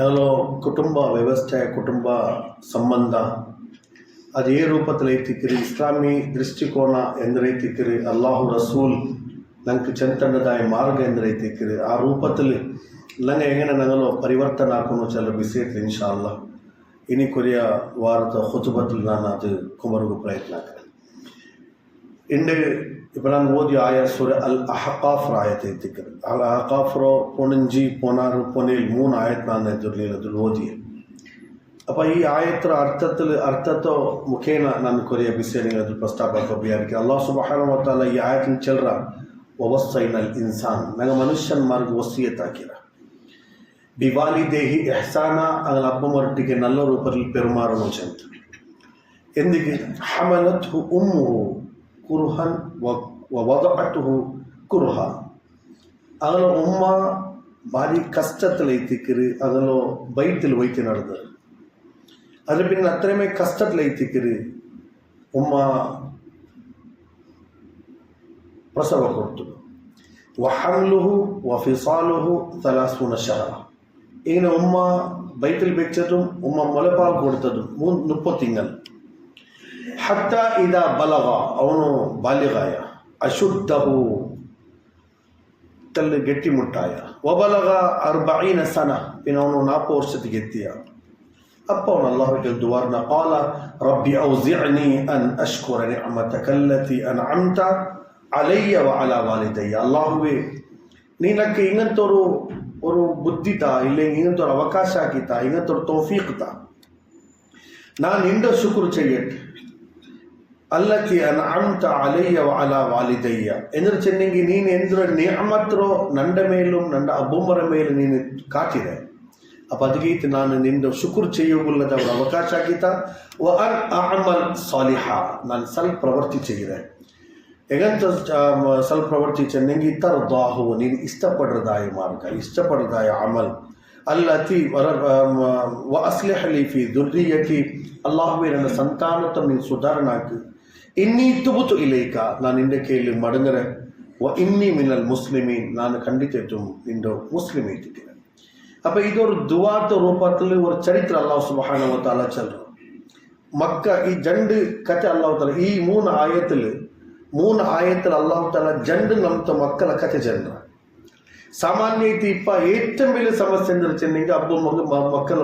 ನಾವೋ ಕುಟುಂಬ ವ್ಯವಸ್ಥೆ ಕುಟುಂಬ ಸಂಬಂಧ ಅದೇ ರೂಪದಲ್ಲಿ ಐತಿಕ್ಕಿರಿ ಇಸ್ಲಾಮಿ ದೃಷ್ಟಿಕೋನ ಎಂದರೈತಿಕ್ಕಿರಿ ಅಲ್ಲಾಹು ರಸೂಲ್ ನಂಗೆ ಚಂತನದಾಯ ಮಾರ್ಗ ಎಂದರೈತಿಕ್ಕಿರಿ ಆ ರೂಪದಲ್ಲಿ ನಂಗೆ ಹೆಂಗೆ ನಗಲು ಪರಿವರ್ತನೆ ಹಾಕೊಂಡು ಚಲ ಬಿಸಿತ್ತು ಇನ್ಶಾ ಅಲ್ಲ ಇನಿ ಕೊರಿಯ ವಾರದ ಹೊತುಬತ್ತಲು ನಾನು ಅದು ಕುಮರುಗು ಪ್ರಯತ್ನ ಹಾಕಿದೆ ಇಂಡೆ இப்போ நாங்கள் ஓதி ஆய சுர அல் அஹகாஃப்ர ஆயத்தை திக்கிறது அல் அஹகாஃப்ரோ பொனஞ்சு பொನಾறு பொனேல் மூணு ಆಯತ್ ನಾನು ಎದುರ್ಲಿಲ್ಲದಲ್ಲಿ ಓದಿ ಅಪ್ಪ ಈ ಆಯತ್ರ ಅರ್ಥದಲ್ಲಿ ಅರ್ಥತೋ ಮುಖೇನ ನಾನು ಕೊರಿಯ ಬಿಸಿಲಿಂಗದು ಪ್ರಸ್ತಾಪಕ್ಕೆ ಅಲ್ಲಾಹ್ ಸುಬಹಾನ ಮತ್ತಾಲ ಈ ಆಯತಿನ ಚೆಲ್ರ ಒವಸ್ಸೈನಲ್ ಇನ್ಸಾನ್ ನಂಗೆ ಮನುಷ್ಯನ ಮಾರ್ಗ ವಸ್ತಿಯತ್ ಹಾಕಿರ ಬಿವಾಲಿ ದೇಹಿ ಎಹ್ಸಾನ ಅಂಗಲ ಅಪ್ಪ ಮರಟ್ಟಿಗೆ ನಲ್ಲೋ ರೂಪದಲ್ಲಿ ಪೆರುಮಾರು ನೋಚಂತ ಎಂದಿಗೆ ಹಮಲತ್ ಉಮ್ಮು குருஹன் வதப்பட்டு குருஹா அதில் உம்மா ಭಾರಿ ಕಷ್ಟದಲ್ಲಿ ತಿಕ್ಕಿರಿ ಅದನ್ನು ಬೈತಲ್ಲಿ ಒಯ್ತಿ ನಡೆದರು ಅದ್ರ ಪಿನ್ನ ಅತ್ರಮೇ ಕಷ್ಟದಲ್ಲಿ ತಿಕ್ಕಿರಿ ಉಮ್ಮ ಪ್ರಸವ ಕೊಡ್ತು ವಹಂಲುಹು ವಫಿಸಾಲುಹು ತಲಾಸೂನ ಶಹರ ಈಗಿನ ಉಮ್ಮ ಬೈತಲ್ ಬೆಚ್ಚದು ಉಮ್ಮ ಮೊಲಪಾಲ್ ಕೊಡ್ತದು ಮುನ್ ನುಪ್ಪ ತಿಂಗಳು ಹತ್ತ ಇದ ಬಲಗ ಅವನು ಬಾಲ್ಯಗಾಯ ಅಶುದ್ಧವು ತಲ್ಲು ಗೆಟ್ಟಿ ಮುಟ್ಟಾಯ ಒಬಲಗ ಅರ್ಬೈನ ಸನ ಇನ್ನವನು ನಾಲ್ಕು ವರ್ಷದ ಗೆತ್ತಿಯ ಅಪ್ಪ ಅವನು ಅಲ್ಲಾಹಕ್ಕೆ ದುವಾರ್ನ ಕಾಲ ರಬ್ಬಿ ಔಸಿಅನಿ ಅನ್ ಅಶ್ಕುರ ನಿಅಮತ ಕಲ್ಲತಿ ಅನ್ ಅಮ್ತ ಅಲಯ್ಯ ಅಲ ವಾಲಿದಯ್ಯ ಅಲ್ಲಾಹುವೇ ನೀನಕ್ಕೆ ಇನ್ನಂತವರು ಅವರು ಬುದ್ಧಿತ ಇಲ್ಲ ಇನ್ನಂತವ್ರ ಅವಕಾಶ ಹಾಕಿತ ಇನ್ನಂತವ್ರು ತೌಫೀಕ್ತ ನಾನು ಇಂದ ಶುಕ್ರು ಚೆಯ್ಯಟ್ ಅಲ್ಲತಿ ಅನ್ಅಮ್ತ ಅಲಯ್ಯ ಅಲ ವಾಲಿದಯ್ಯ ಎಂದ್ರೆ ಚೆನ್ನಿಂಗಿ ನೀನು ಎಂದ್ರ ನಿಯಮತ್ರೋ ನಂಡ ಮೇಲೂ ನಂಡ ಅಬ್ಬೊಮ್ಮರ ಮೇಲೆ ನೀನು ಕಾಟಿದೆ ಅಪ್ಪ ಅದಗೀತ ನಾನು ನಿನ್ನ ಶುಕ್ರು ಚೆಯ್ಯುವುಲ್ಲದವರ ಅವಕಾಶ ಆಗಿತ್ತ ವ ಅನ್ ಅಮಲ್ ಸಾಲಿಹ ನಾನು ಸ್ವಲ್ಪ ಪ್ರವರ್ತಿ ಚೆಯ್ಯಿದೆ ಹೇಗಂತ ಸ್ವಲ್ಪ ಪ್ರವರ್ತಿ ಚೆನ್ನಿಂಗಿ ತರ್ ದಾಹು ನೀನು ಇಷ್ಟಪಡ್ರದಾಯ ಮಾರ್ಗ ಇಷ್ಟಪಡ್ರದಾಯ ಅಮಲ್ அல்லத்தி வர அஸ்லஹலி ஃபி துர்ரியத்தி அல்லாஹுவே ನನ್ನ ಸಂತಾನத்தை ನೀನು ಸುಧಾರಣಾಕು இன்னி துபுத்து இலைக்கா நான் இந்த கேள்வி மடங்குறேன் இன்னி மின்னல் முஸ்லிமின் நான் கண்டித்தும் இந்த முஸ்லிமை திட்டினேன் அப்போ இது ஒரு துவார்த்த ரூபத்தில் ஒரு சரித்திர அல்லாஹ் சுபஹானவத்தால சொல்கிறோம் மக்க ஜண்டு ಜಂಡು ಕತೆ இ மூணு ಮೂನು மூணு ಮೂನು ಆಯತ್ತಲು ஜண்டு ಜಂಡು மக்களை ಮಕ್ಕಳ ಕತೆ சாமானியத்தை ಸಾಮಾನ್ಯ ஏற்றம் ಏಟಂ ಬೆಲೆ ಸಮಸ್ಯೆ ಅಂದ್ರೆ ಚೆನ್ನಿಂಗ ಅಬ್ಬ ಮಕ್ಕಳ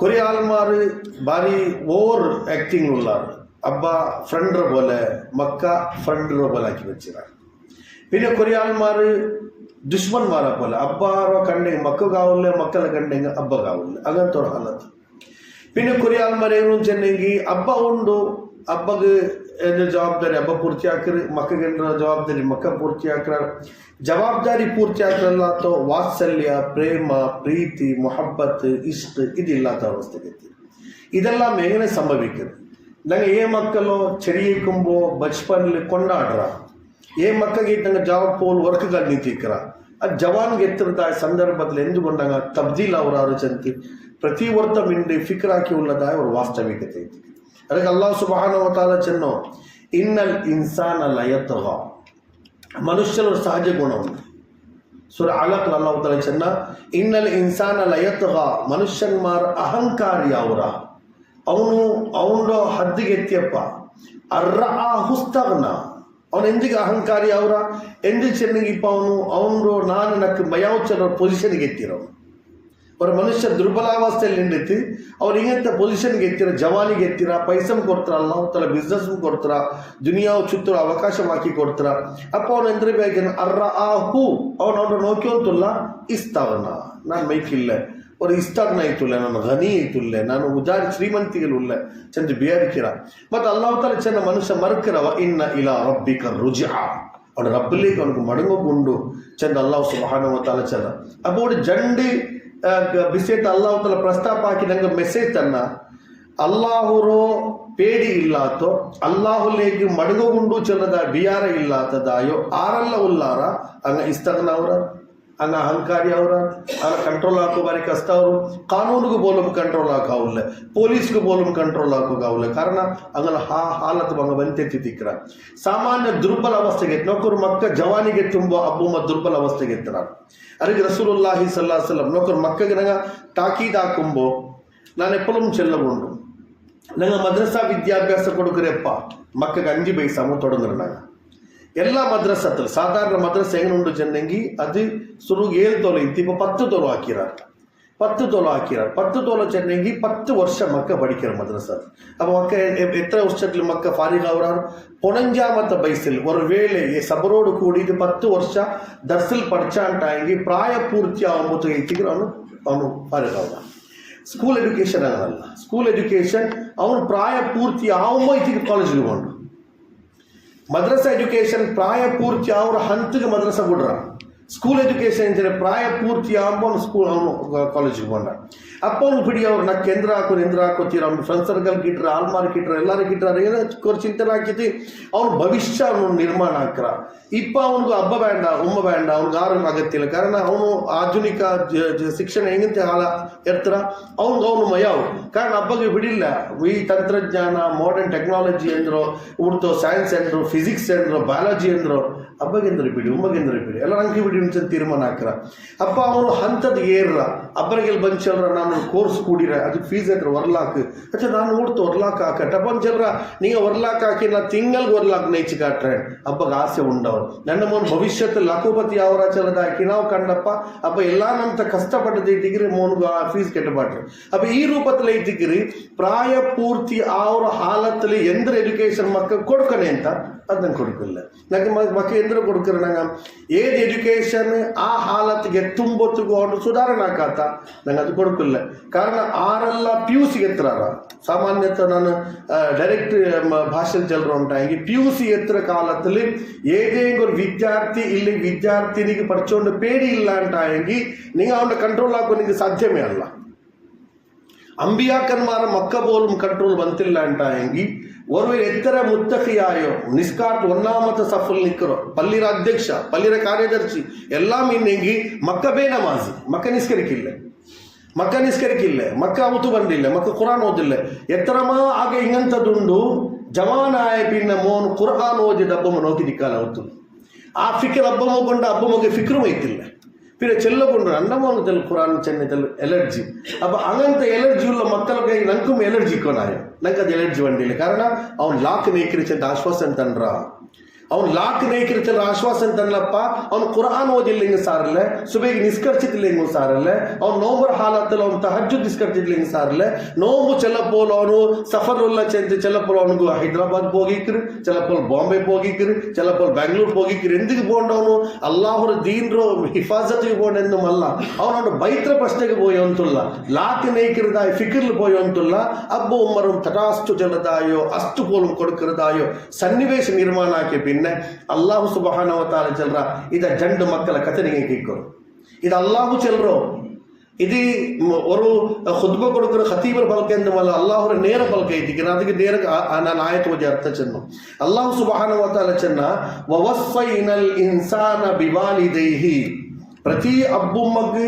കൊറിയാൾമാർ ഭാരി ഓവർ ആക്ടിങ് ഉള്ളാണ് അബ്ബ ഫ്രണ്ടറെ പോലെ മക്ക ഫ്രണ്ടറെ പോലെ ആക്കി വെച്ചിട്ടാണ് പിന്നെ കൊറിയാൾമാർ ദുഷ്മന്മാരെ പോലെ അബ്ബാറോ കണ്ടെങ്കിൽ മക്ക കാവില്ല മക്കളെ കണ്ടെങ്കിൽ അബ്ബ കാവില്ല അങ്ങനത്തെ ഒരു ഹാലത്ത് പിന്നെ കൊറിയാൾമാരെ ചെന്നെങ്കിൽ അബ്ബ ഉണ്ടോ അബ്ബക്ക് ಜವಾಬ್ದಾರಿ ಹಬ್ಬ ಪೂರ್ತಿ ಹಾಕಿರಿ ಮಕ್ಕಳಿಗೆಲ್ಲ ಜವಾಬ್ದಾರಿ ಮಕ್ಕ ಪೂರ್ತಿ ಹಾಕ್ರ ಜವಾಬ್ದಾರಿ ಪೂರ್ತಿ ಹಾಕ್ರಲ್ಲ ಅಥವಾ ವಾತ್ಸಲ್ಯ ಪ್ರೇಮ ಪ್ರೀತಿ ಮೊಹಬ್ಬತ್ ಇಷ್ಟ ಇದಿಲ್ಲ ಅವಸ್ಥೆಗೈತಿ ಇದೆಲ್ಲ ಹೆಂಗನೆ ಸಂಭವಿಕ್ಕಿದೆ ನಂಗೆ ಏ ಮಕ್ಕಳು ಚಳಿ ಕುಂಬೋ ಬಚ್ಪನ್ಲಿ ಕೊಂಡಾಡ್ರ ಏ ಮಕ್ಕಳಿಗೆ ನಂಗೆ ಜಾಬ್ ಪೋಲ್ ವರ್ಕ್ಗಳು ನಿಂತಿಕ್ರ ಅದು ಜವಾನ್ಗೆ ಎತ್ತಿರ್ದ ಸಂದರ್ಭದಲ್ಲಿ ಎಂದುಕೊಂಡಾಗ ತಬ್ದೀಲ್ ಅವರ ಅರುಚಂತಿ ಪ್ರತಿ ವರ್ಷ ಮಿಂಡಿ ಫಿಕ್ರಾಕಿ ಉಳ್ಳದಾಯ ಅವ್ರ ವಾಸ್ತವಿಕತೆ ಐತಿ ಅದಕ್ಕೆ ಅಲ್ಲಾಹ್ ಸುಬಹಾನುವತಾಲ ಚೆನ್ನೋ ಇನ್ನಲ್ ಇನ್ಸಾನ ಅಲ್ಲ ಮನುಷ್ಯನ ಸಹಜ ಗುಣ ಸುರ ಅಲಕ್ ಅಲ್ಲಾಹತಾಲ ಚೆನ್ನ ಇನ್ನಲ್ ಇನ್ಸಾನ್ ಅಲ್ಲ ಮನುಷ್ಯನ್ಮಾರ್ ಮನುಷ್ಯನ್ ಮಾರ್ ಅಹಂಕಾರಿ ಅವರ ಅವನು ಅವನ ಹದ್ದಿಗೆ ಎತ್ತಿಯಪ್ಪ ಅರ್ರ ಆ ಹುಸ್ತವನ ಅವನು ಎಂದಿಗೆ ಅಹಂಕಾರಿ ಅವರ ಎಂದಿಗೆ ಚೆನ್ನಾಗಿಪ್ಪ ಅವನು ಅವನು ನಾನು ನಕ್ಕ ಮಯಾವಚರ ಪೊಸಿಷನ್ಗೆ ಎತ್ತಿರೋನು ஒரு ಮನುಷ್ಯ நின்றுத்து அவர் ಅವ್ರಿಗಂತ ಪೊಸಿಷನ್ಗೆ ಎತ್ತಿರ ಜವಾನಿಗೆ ಎತ್ತಿರ ಪೈಸಮ್ கொடுத்துறா ಅಲ್ಲಾಹು ತಲ கொடுத்துறா துனியாவை ದುನಿಯಾವು அவகாசமாக்கி கொடுத்துறா அப்போ அவன் ಅವನು ಎಂದ್ರೆ அர்ற ಅರ್ರ ಆ ಹೂ ಅವನು ಅವ್ರ இஸ்தவனா நான் ನಾನು இல்லை ஒரு இஸ்தாக்னா ஐத்துள்ள நான் ஹனி ஐத்துள்ள நான் உதாரி ஸ்ரீமந்திகள் உள்ள சென்று பியாரிக்கிறான் பட் அல்லாஹால சென்ன மனுஷன் மறுக்கிறவ இன்ன இலா ரப்பிக்க ருஜா அவனோட ரப்பிலேக்கு அவனுக்கு மடங்கு கொண்டு சென்று அல்லாஹ் சுபஹானவத்தால சென்றான் அப்போ ஒரு ஜண்டு ಬಿಸೇತ ಅಲ್ಲಾಹುತಲ ಪ್ರಸ್ತಾಪ ಹಾಕಿದಂಗೆ ಮೆಸೇಜ್ ತನ್ನ ಅಲ್ಲಾಹುರೋ ಪೇಡಿ ಇಲ್ಲಾತೋ ಅಲ್ಲಾಹುಲೇಗೆ ಮಡಗುಗುಂಡು ಚಲದ ಬಿಯಾರ ಇಲ್ಲಾತದಾಯೋ ಆರಲ್ಲ ಉಲ್ಲಾರ ಅಂಗ ಇಸ್ತಗನವರ ಅನ್ನ ಅಹಂಕಾರಿ ಅವರ ಅನ್ನ ಕಂಟ್ರೋಲ್ ಹಾಕೋ ಬಾರಿ ಕಷ್ಟ ಅವರು ಕಾನೂನಿಗೂ ಬೋಲಂ ಕಂಟ್ರೋಲ್ ಹಾಕಾವಿಲ್ಲ ಪೊಲೀಸ್ಗೂ ಬೋಲಂ ಕಂಟ್ರೋಲ್ ಹಾಕೋಕಾವಿಲ್ಲ ಕಾರಣ ಅಂಗಲ ಹಾ ಹಾಲತ್ ಬಂಗ ಬಂತೆ ತಿಕ್ಕರ ಸಾಮಾನ್ಯ ದುರ್ಬಲ ಅವಸ್ಥೆಗೆ ನೌಕರು ಮಕ್ಕ ಜವಾನಿಗೆ ತುಂಬ ಅಬ್ಬುಮ ದುರ್ಬಲ ಅವಸ್ಥೆಗೆ ಎತ್ತರ ಅದಕ್ಕೆ ರಸೂಲುಲ್ಲಾಹಿ ಸಲ್ಲಾ ಸಲ್ಲಂ ನೌಕರು ಮಕ್ಕಗೆ ನಂಗೆ ತಾಕೀದ್ ಹಾಕುಂಬೋ ನಾನು ಎಪ್ಪಲಂ ಚೆಲ್ಲಗೊಂಡು ನಂಗ ಮದ್ರಸಾ ವಿದ್ಯಾಭ್ಯಾಸ ಕೊಡುಕರೆಪ್ಪ ಮಕ್ಕಗೆ ಅಂಜಿ ಬೈಸಾಮು ತೊಡಂದ್ರೆ ನಂಗೆ എല്ലാ മദ്രസത്തിൽ സാധാരണ മദ്രസ എങ്ങനെയുണ്ടെന്നുവെച്ചിട്ടുണ്ടെങ്കിൽ അത് സുറു ഏഴ് തോലയും ഇപ്പോൾ പത്ത് തോലം ആക്കിയിറാറ് പത്ത് തോലം ആക്കിയിറാറ് പത്ത് തോലം വെച്ചിട്ടുണ്ടെങ്കിൽ പത്ത് വർഷം മക്ക പഠിക്കണം മദ്രസ അപ്പോൾ മക്ക എത്ര വർഷത്തിൽ മക്ക ഫാരികാവറാർ പൊണഞ്ചാമത്തെ വയസ്സിൽ ഒരു വേള സബറോട് കൂടിയിട്ട് പത്ത് വർഷം ദർസിൽ പഠിച്ചാണ്ടായെങ്കിൽ പ്രായപൂർത്തിയാകുമ്പോഴത്തേക്ക് എത്തിക്കണം അവന് ഫാരികാവറാർ സ്കൂൾ എഡ്യൂക്കേഷൻ അങ്ങനല്ല സ്കൂൾ എഡ്യൂക്കേഷൻ അവൻ പ്രായപൂർത്തി ആവുമ്പോൾ ഇതിക്ക് കോളേജിൽ പോകണം ಮದ್ರಸ ಎಜುಕೇಷನ್ ಪ್ರಾಯ ಪೂರ್ತಿ ಅವ್ರ ಹಂತಕ್ಕೆ ಮದ್ರಸ ಬಿಡ್ರ ಸ್ಕೂಲ್ ಎಜುಕೇಷನ್ ಅಂತೇಳಿ ಪ್ರಾಯ ಪೂರ್ತಿ ಅವನು ಸ್ಕೂಲ್ ಅವನು ಕಾಲೇಜಿಗೆ ಬಂದ ಅಪ್ಪನ ಬಿಡಿ ಅವ್ರು ನಾ ಕೇಂದ್ರ ಹಾಕೋರು ನಿಂದ್ರ ಹಾಕೋತೀರ ಅವ್ನು ಫ್ರೆಂಡ್ ಸರ್ಕಲ್ ಇಟ್ರ ಆಲ್ಮಾರ್ಕ್ ಇಟ್ರ ಎಲ್ಲರಿಗೆ ಇಟ್ರ ಏನೋ ಚಿಂತನೆ ಹಾಕಿತಿ ಅವ್ನು ಭವಿಷ್ಯ ಅವನು ನಿರ್ಮಾಣ ಹಾಕ್ರ ಇಪ್ಪ ಅವನಿಗೆ ಹಬ್ಬ ಬ್ಯಾಂಡ ಉಮ್ಮ ಬ್ಯಾಂಡ ಅವ್ನಿಗೆ ಆರು ಆಗತ್ತಿಲ್ಲ ಕಾರಣ ಅವನು ಆಧುನಿಕ ಶಿಕ್ಷಣ ಹೆಂಗಂತೆ ಹಾಲ ಇರ್ತಾರ ಅವ್ನಿಗೆ ಅವನು ಮಯಾವ್ ಕಾರಣ ಹಬ್ಬಗೆ ಬಿಡಿಲ್ಲ ಈ ತಂತ್ರಜ್ಞಾನ ಮಾಡರ್ನ್ ಟೆಕ್ನಾಲಜಿ ಅಂದರು ಉಡ್ತೋ ಸೈನ್ಸ್ ಅಂದ್ರು ಫಿಸಿಕ್ಸ್ ಅಂದ್ರು ಬಯಾಲಜಿ ಅಂದ್ರು ಅಬ್ಬಗೆಂದರೆ ಬಿಡಿ ಉಮ್ಮಗೆಂದರೆ ಬಿಡಿ ಎಲ್ಲ ನಂಗೆ ಬಿಡಿ ಮುಂಚೆ ತೀರ್ಮಾನ ಹಾಕಿರ ಅಪ್ಪ ಅವನು ಹಂತದ ಏರ್ರ ಅಬ್ಬರಿಗೆ ಬಂದು ಚೆಲ್ರ ನಾನು ಕೋರ್ಸ್ ಕೂಡಿರ ಅದಕ್ಕೆ ಫೀಸ್ ಹಾಕಿರ ವರ್ಲಾಕ್ ಅಚ್ಚ ನಾನು ಓಡ್ತು ವರ್ಲಾಕ್ ಹಾಕ ಟಪನ್ ಚೆಲ್ರ ನೀವು ವರ್ಲಾಕ್ ಹಾಕಿ ನಾ ತಿಂಗಳಿಗೆ ವರ್ಲಾಕ್ ನೈಚಿ ಕಾಟ್ರೆ ಅಬ್ಬಗೆ ಆಸೆ ಉಂಡವರು ನನ್ನ ಮೋನ್ ಭವಿಷ್ಯತ್ ಲಕೋಪತಿ ಯಾವರ ಚೆಲ್ಲದ ಹಾಕಿ ನಾವು ಕಂಡಪ್ಪ ಅಪ್ಪ ಎಲ್ಲ ನಮ್ತ ಕಷ್ಟಪಟ್ಟದ ಇಟ್ಟಿಗಿರಿ ಮೋನ್ಗೆ ಆ ಫೀಸ್ ಕಟ್ಟಬಾಟ್ರೆ ಅಪ್ಪ ಈ ರೂಪத்தில் ಇಟ್ಟಿಗಿರಿ ಪ್ರಾಯ ಪೂರ್ತಿ ಅವ್ರ ಹಾಲತ್ತಲ್ಲಿ ಎಂದ್ರ ಎಜುಕೇಶನ್ ಮಕ್ಕಳು ಕೊಡ್ಕಣೆ ಅಂತ ಅದನ್ನು ಕೊಡ್ಕಿಲ್ಲ ನನಗೆ ಮಕ್ಕಳು ಕೇಂದ್ರ ಕೊಡ್ಕರ ನಂಗೆ ಏದು ಎಜುಕೇಷನ್ ಆ ಹಾಲತ್ತಿಗೆ ಸುಧಾರಣೆ ಸುಧಾರಣಾಕಾತ ನಂಗೆ ಅದು ಕೊಡ್ಕಿಲ್ಲ ಕಾರಣ ಆರೆಲ್ಲ ಪಿ ಯು ಸಿ ಎತ್ತರ ಸಾಮಾನ್ಯತ ನಾನು ಡೈರೆಕ್ಟ್ ಭಾಷೆ ಚೆಲ್ಲರು ಉಂಟಾಗಿ ಪಿ ಯು ಸಿ ಎತ್ತರ ಕಾಲದಲ್ಲಿ ಏದೇ ವಿದ್ಯಾರ್ಥಿನಿಗೆ வித்தியார்த்தி ಪೇಡಿ ಇಲ್ಲ ಅಂತ பேடி இல்லாண்டாயங்கி ಅವನ ಕಂಟ್ರೋಲ್ கண்ட்ரோல் ஆக்கும் ಸಾಧ್ಯವೇ ಅಲ್ಲ ಅಂಬಿಯಾಕನ್ ಮಾರ ಮಕ್ಕ ಬೋಲ್ ಕಂಟ್ರೋಲ್ ಬಂತಿಲ್ಲ ಅಂತ ಹೆಂಗಿ ಒರ್ವ ಎತ್ತರ ಮುತ್ತಫಿಯಾಯೋ ನಿಸ್ಕಾಟ್ ಒನ್ನಾಮತ ಸಫಲ್ ನಿಖರೋ ಪಲ್ಲಿರ ಅಧ್ಯಕ್ಷ ಪಲ್ಲಿರ ಕಾರ್ಯದರ್ಶಿ ಎಲ್ಲಾ ಇನ್ನೆಂಗಿ ಮಕ್ಕ ಬೇನವಾಸಿ ಮಕ್ಕ ನಿಷ್ಕರಿಕಿಲ್ಲೆ ಮಕ್ಕ ನಿಷ್ಕರಿಕಿಲ್ಲೆ ಮಕ್ಕ ಅವತು ಬಂದಿಲ್ಲ ಮಕ್ಕ ಕುರಾನ್ ಓದಿಲ್ಲ ಎತ್ತರಮ್ಮ ಆಗ ಹಿಂಗುಂಡು ಜಮಾನಾಯಿನ್ನ ಮೋನು ಕುರಕಾನ್ ಓದಿದ್ದ ಅಬ್ಬಮ್ಮ ನೋತಿ ನಿಕ್ಕು ಆ ಫಿಕ್ಕರ್ ಹಬ್ಬ ನೋವು ಕೊಂಡ ಅಬ್ಬಮ್ಮ ಫಿಕ್ರು ಮೈತಿಲ್ಲ പിന്നെ ചെല്ലപ്പുണ്ട് അന്നമാണ് ചെല്ലു ഖുറാൻ ചെന്ന ചെല്ലു എലർജി അപ്പൊ അങ്ങനത്തെ എലർജി ഉള്ള മക്കളൊക്കെ നമുക്കും എലർജി കൊണ്ടായ നമുക്ക് അത് എലർജി വണ്ടിയില്ല കാരണം അവൻ ലാക്ക് നീക്കിരിച്ചെന്റെ ആശ്വാസം തണ്ടാ ಅವ್ನು ಲಾಕ್ ಬೇಕಿರ್ತಿಲ್ಲ ಆಶ್ವಾಸನೆ ತನ್ನಪ್ಪ ಅವ್ನು ಕುರಾನ್ ಓದಿಲ್ಲ ಹಿಂಗೆ ಸಾರಲ್ಲ ಸುಬೇಗಿ ನಿಷ್ಕರ್ಚಿತಿಲ್ಲ ಹಿಂಗೂ ಸಾರಲ್ಲ ಅವ್ನು ನೋಂಬರ್ ಹಾಲಾತಲ್ಲ ಅವ್ನು ತಹಜ್ಜು ನಿಷ್ಕರ್ಚಿತಿಲ್ಲ ಹಿಂಗೆ ಸಾರಲ್ಲ ನೋವು ಚೆಲ್ಲಪೋಲ್ ಅವನು ಸಫರುಲ್ಲ ಚೆಂದ ಚೆಲ್ಲಪೋಲ್ ಅವನಿಗೂ ಹೈದರಾಬಾದ್ ಹೋಗಿಕ್ರಿ ಚಲಪೋಲ್ ಬಾಂಬೆ ಹೋಗಿಕ್ರಿ ಚಲಪೋಲ್ ಬ್ಯಾಂಗ್ಳೂರ್ ಹೋಗಿಕ್ರಿ ಎಂದಿಗೆ ಬೋಂಡ್ ಅವನು ದೀನ್ ರೋ ಹಿಫಾಜತ್ಗೆ ಬೋಂಡ್ ಎಂದು ಮಲ್ಲ ಅವನೊಂದು ಬೈತ್ರ ಪ್ರಶ್ನೆಗೆ ಬೋಯ್ ಅಂತಲ್ಲ ಲಾಕ್ ನೈಕಿರದ ಫಿಕರ್ಲ್ ಬೋಯ್ ಅಂತಲ್ಲ ಅಬ್ಬು ಉಮ್ಮರು ತಟಾಷ್ಟು ಜಲದಾಯೋ ಅಷ್ಟು ಪೋಲು ಕೊಡುಕಿರದಾಯೋ ಸನ್ನಿವೇಶ ನಿರ್ಮಾಣ ಆಕೆ என்ன அல்லாஹு சுபஹானவத்தால சொல்றா இதை ஜண்டு மக்களை கத்திரிங்க கேட்கிறோம் இது அல்லாஹு சொல்றோம் இது ஒரு ஹுத்ப கொடுக்குற ஹத்தீபர் பல்கை என்று மல்ல அல்லாஹோட நேர பல்கை இருக்கிறேன் அதுக்கு நேர நான் ஆயத்து கொஞ்சம் அர்த்தம் சொன்னோம் அல்லாஹ் சுபஹானவத்தால சொன்னா வவஸ்வைனல் இன்சான பிவாலிதைஹி ಪ್ರತಿ ಅಬ್ಬುಮ್ಮಗ್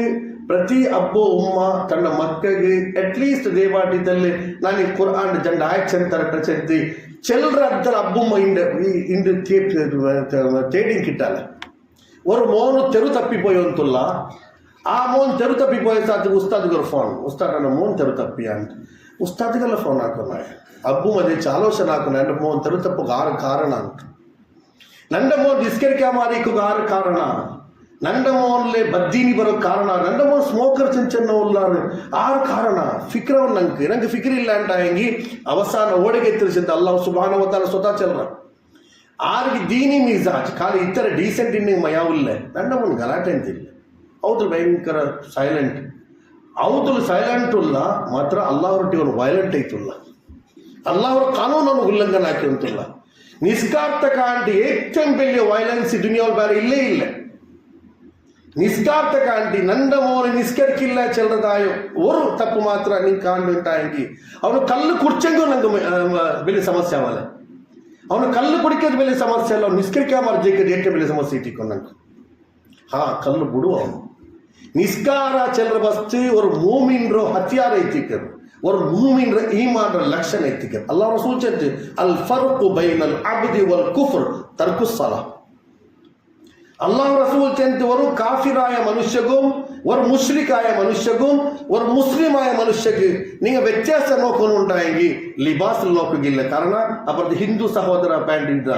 ಪ್ರತಿ ಅಬ್ಬು ಉಮ್ಮ ತನ್ನ ಮಕ್ಕಳಿಗೆ ಅಟ್ಲೀಸ್ಟ್ ದೇವಾಟಿದಲ್ಲಿ ನಾನು ಕುರಾನ್ ಜಂಡ ಆಯ್ಚಂತಾರೆ ಪ್ರಚಂತಿ ചിലർ അത്ര അബ്ബുമ്മ ഇണ്ട് ഇണ്ട് തേടിയും കിട്ടാല ತೆರು മോന് തെരു തപ്പിപ്പോയി ഒന്നുല്ല ആ മോൻ തെരു തപ്പിപ്പോയ സാത്ത് ഉസ്താദിക്കൊരു ഫോൺ ഉസ്താദാണ് മോൻ തെരു തപ്പിയാണ് ഉസ്താദിക്കല്ല ഫോൺ ആക്കുന്ന അബ്ബും അതിച്ച് ആലോചന ആക്കുന്ന എൻ്റെ മോൻ തെരു തപ്പ് കാരണ നൻ്റെ മോൻ ഡിസ്കരിക്കാൻ ಆರು ಕಾರಣ ನಂಡಮೋನ್ಲೆ ಬದ್ದೀನಿ ಬರೋ ಕಾರಣ ನಂಡಮೋ ಸ್ಮೋಕರ್ ಚಂಚನ್ನು ಉಲ್ಲಾರು ಆರು ಕಾರಣ ಫಿಕ್ರವನ್ ನಂಗೆ ನಂಗೆ ಫಿಕ್ರಿ ಇಲ್ಲ ಅಂತ ಹೆಂಗಿ ಅವಸಾನ ಓಡೆಗೆ ತಿಳಿಸಿದ್ದ ಅಲ್ಲ ಸುಭಾನವತಾರ ಸ್ವತಃ ಚಲ್ರ ಆರಿಗೆ ದೀನಿ ಮಿಜಾಜ್ ಖಾಲಿ ಇತರ ಡೀಸೆಂಟ್ ಇನ್ನಿಂಗ್ ಮಯಾವುಲ್ಲೆ ನಂಡಮೋನ್ ಗಲಾಟೆ ಅಂತಿಲ್ಲ ಅವತ್ತು ಭಯಂಕರ ಸೈಲೆಂಟ್ ಅವತ್ತು ಸೈಲೆಂಟ್ ಉಲ್ಲ ಮಾತ್ರ ಅಲ್ಲಾಹರೊಟ್ಟಿ ಅವ್ರು ವೈಲೆಂಟ್ ಐತುಲ್ಲ ಅಲ್ಲಾಹರ ಕಾನೂನನ್ನು ಉಲ್ಲಂಘನೆ ಹಾಕಿ ಅಂತಿಲ್ಲ ನಿಸ್ಕಾರ್ಥಕ ಅಂತ ಏಕ್ಟನ್ ಬೆಳ್ಳಿಯ ವೈಲೆನ್ಸ್ ದುನಿಯಾವ್ರು ಬೇರೆ ಇಲ್ಲೇ ಇಲ್ಲ ನಿಸ್ಕಾರ್ಥ ಕಾಂಟಿ ನನ್ನ ಮೋನ ನಿಸ್ಕರ್ಕಿಲ್ಲ ಚೆಲ್ಲದಾಯೋ ಅವರು ತಪ್ಪು ಮಾತ್ರ ನೀನು ಕಾಣ್ಬೇಕಾಗಿ ಅವನು ಕಲ್ಲು ಕುರ್ಚಂಗೂ ನಂಗೆ ಬೆಲೆ ಸಮಸ್ಯೆ ಅವಲ್ಲ ಅವನು ಕಲ್ಲು ಕುಡಿಕೋದು ಬೆಲೆ ಸಮಸ್ಯೆ ಅಲ್ಲ ಅವ್ನು ನಿಸ್ಕರಿಕೆ ಮಾರ್ಜಕ್ಕೆ ಏಟೆ ಬೆಲೆ ಸಮಸ್ಯೆ ಇಟ್ಟಿಕೊ ನಂಗೆ ಹಾ ಕಲ್ಲು ಬಿಡು ಅವನು ನಿಸ್ಕಾರ ಚೆಲ್ಲರ ಬಸ್ತಿ ಅವ್ರ ಮೂಮಿನ್ರು ಹತ್ಯಾರ ಐತಿಕ್ಕರು ಅವ್ರ ಮೂಮಿನ್ರ ಈ ಮಾಡ್ರ ಲಕ್ಷಣ ಐತಿಕ್ಕರು ಅಲ್ಲ ಅವ್ರ ಸೂಚನೆ ಅಲ್ ಫರ್ಕು ಬೈನಲ್ ಅಬ್ದಿ ವಲ್ ಕುಫರ್ ತರ್ಕು ಸಲಹ ಅಲ್ಲಾ ರಸೂಲ್ ಚೆಂದಿರೋ ಕಾಫಿರಾಯ ಮನುಷ್ಯಗೂ ஒரு ಮುಶ್ರಿಕಾಯ ಮನುಷ್ಯಗೂ ಒಂದು ಮುಸ್ಲಿಂ ಆಯ ಮನುಷ್ಯಗೂ ನೀವು ವ್ಯತ್ಯಾಸ ನೋಕೊಂಡು ಉಂಟಾಗಿ ಲಿಬಾಸ್ ನೋಕಿಲ್ಲ ಕಾರಣ ಅಪರದ ಹಿಂದೂ ಸಹೋದರ ಪ್ಯಾಂಟ್ ಇಡ್ರ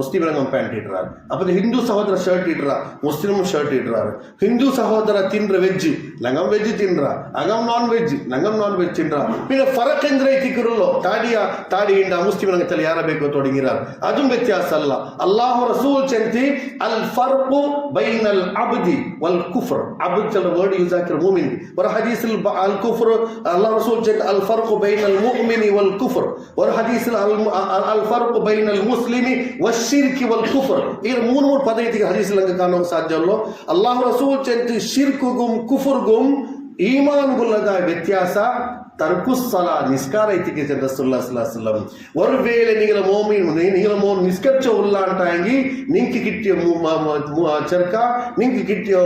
ಮುಸ್ಲಿಮರಂಗ ಪ್ಯಾಂಟ್ ಇಡ್ರ ಅಪದ ಹಿಂದೂ ಸಹೋದರ ಶರ್ಟ್ ಇಡ್ರ ಮುಸ್ಲಿಂ ಶರ್ಟ್ ಇಡ್ರ ಹಿಂದೂ ಸಹೋದರ ತಿನ್ರ ವೆಜ್ ನಂಗಂ ವೆಜ್ ತಿನ್ರ ಅಗಂ ನಾನ್ ವೆಜ್ ನಂಗಂ ನಾನ್ ವೆಜ್ ತಿನ್ರ പിന്നെ ഫറക്ക് എന്തിനായി തിക്കുരുള്ളോ താടിയ താടിയുണ്ട് മുസ്ലിം രംഗത്തിൽ ഏറെ ബേക്കോ തുടങ്ങിയ അതും വ്യത്യാസമല്ല അള്ളാഹു റസൂൽ ചെന്തി അൽ ഫർഖു ബൈനൽ അബ്ദി വൽ കുഫർ അബ്ദ് word use ಆಗಿರೋ ಮೂಮಿನ್ ವರ ಹದೀಸ್ ಅಲ್ ಕುಫ್ರ್ ಅಲ್ಲಾ ರಸೂಲ್ ಜೆಟ್ ಅಲ್ ಫರ್ಕ್ ಬೈನ್ ಅಲ್ ಮುಮಿನಿ ವಲ್ ಕುಫ್ರ್ ವರ ಹದೀಸ್ ಅಲ್ ಅಲ್ ಫರ್ಕ್ ಬೈನ್ ಅಲ್ ಮುಸ್ಲಿಮಿ ವಶಿರ್ಕಿ ವಲ್ ಕುಫ್ರ್ ಈ ಮೂರು ಮೂರು ಪದ ಇದೀಗ ಹದೀಸ್ ಲಂಗ ಕಾಣೋ ಸಾಧ್ಯ ಅಲ್ಲೋ ಅಲ್ಲಾಹ್ ರಸೂಲ್ ಜೆಟ್ ಶಿರ್ಕುಗುಂ ಕುಫರ್ಗುಂ ಈಮಾನ್ಗುಲ್ಲದ ವ್ಯತ್ಯಾಸ தர்குஸ்ஸலா நிஸ்காரத்திக்கு சென்ற சுல்லா சுல்லா சொல்லம் ஒருவேளை நீங்கள மோமி நீங்கள மோ நிஸ்கச்ச உள்ளாண்டாங்கி ನಿಂಕಿ ಕಿಟ್ಟಿಯ ಚರ್ಕ ನಿಂಕಿ ಕಿಟ್ಟಿಯ